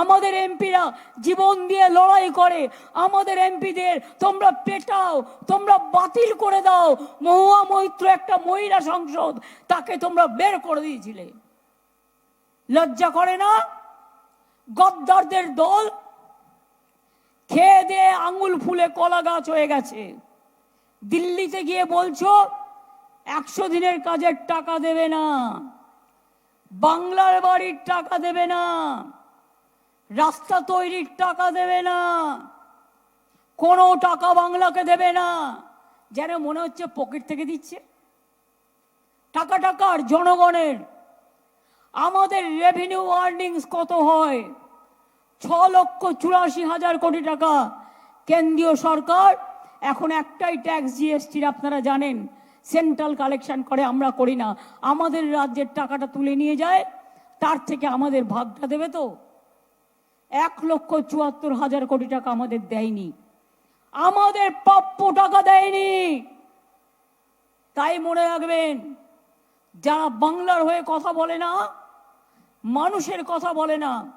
আমাদের এমপিরা জীবন দিয়ে লড়াই করে। আমাদের এমপিদের তোমরা পেটাও, তোমরা বাতিল করে দাও। মহুয়া মৈত্র একটা মহিলা সংসদ, তাকে তোমরা বের করে দিয়েছিলে। লজ্জা করে না? গদ্দারদের দল খেয়ে দিয়ে আঙুল ফুলে কলা গাছ হয়ে গেছে। দিল্লিতে গিয়ে বলছো, একশো দিনের কাজের টাকা দেবে না। বাংলার বাড়ির টাকা দেবে না। রাস্তা তৈরির টাকা দেবে না। কোনো টাকা বাংলাকে দেবে না। যেন মনে হচ্ছে পকেট থেকে দিচ্ছে। টাকা টাকার জনগণের। আমাদের রেভিনিউ আর্নিংস কত হয়? ছ লক্ষ চুরাশি হাজার কোটি টাকা। কেন্দ্রীয় সরকার, এখন একটাই ট্যাক্স জিএসটির আপনারা জানেন সেন্ট্রাল কালেকশন করে আমরা করি না। আমাদের রাজ্যের টাকাটা তুলে নিয়ে যায়, তার থেকে আমাদের ভাগটা দেবে তো? এক লক্ষ চুয়াত্তর হাজার কোটি টাকা আমাদের দেয়নি। আমাদের প্রাপ্য টাকা দেয়নি। তাই মনে রাখবেন, যারা বাংলার হয়ে কথা বলে না, মানুষের কথা বলে না